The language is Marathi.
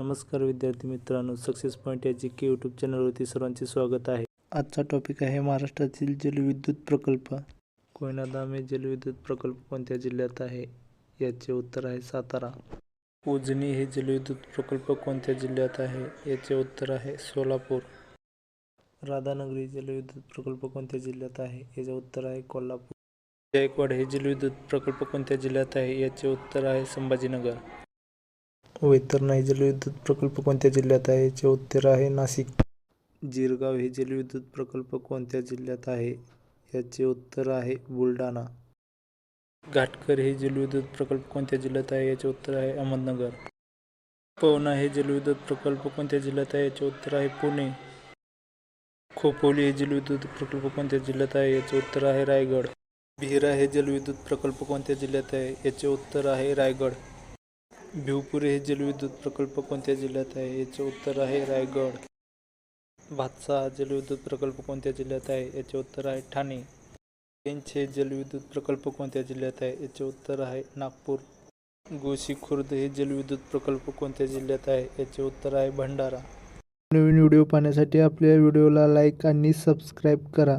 नमस्कार विद्यार्थी मित्रांनो सक्सेस पॉईंट या जी के यूट्यूब चॅनलवरती सर्वांचे स्वागत आहे. आजचा टॉपिक आहे महाराष्ट्रातील जलविद्युत प्रकल्प. कोयना दामे जलविद्युत प्रकल्प कोणत्या जिल्ह्यात आहे? याचे उत्तर आहे सातारा. उजनी हे जलविद्युत प्रकल्प कोणत्या जिल्ह्यात आहे? याचे उत्तर आहे सोलापूर. राधानगरी जलविद्युत प्रकल्प कोणत्या जिल्ह्यात आहे? याचे उत्तर आहे कोल्हापूर. जायकवाड हे जलविद्युत प्रकल्प कोणत्या जिल्ह्यात आहे? याचे उत्तर आहे संभाजीनगर. वैतरणा जलविद्युत प्रकल्प कोणत्या जिल्ह्यात आहे? याचे उत्तर आहे नाशिक. जिरगाव हे जलविद्युत प्रकल्प कोणत्या जिल्ह्यात आहे? याचे उत्तर आहे बुलढाणा. घाटकर हे जलविद्युत प्रकल्प कोणत्या जिल्ह्यात आहे? याचे उत्तर आहे अहमदनगर. पवना हे जलविद्युत प्रकल्प कोणत्या जिल्ह्यात आहे? याचे उत्तर आहे पुणे. खोपोली हे जलविद्युत प्रकल्प कोणत्या जिल्ह्यात आहे? याचे उत्तर आहे रायगड. भिरा हे जलविद्युत प्रकल्प कोणत्या जिल्ह्यात आहे? याचे उत्तर आहे रायगड. भिवपुरी हे जलविद्युत प्रकल्प कोणत्या जिल्ह्यात आहे? याचे उत्तर आहे रायगड. भातसा हा जलविद्युत प्रकल्प कोणत्या जिल्ह्यात आहे? याचे उत्तर आहे ठाणे. पेंच हे जलविद्युत प्रकल्प कोणत्या जिल्ह्यात आहे? याचे उत्तर आहे नागपूर. गोशी खुर्द हे जलविद्युत प्रकल्प कोणत्या जिल्ह्यात आहे? याचे उत्तर आहे भंडारा. नवीन व्हिडिओ पाहण्यासाठी आपल्या व्हिडिओला लाईक आणि सबस्क्राईब करा.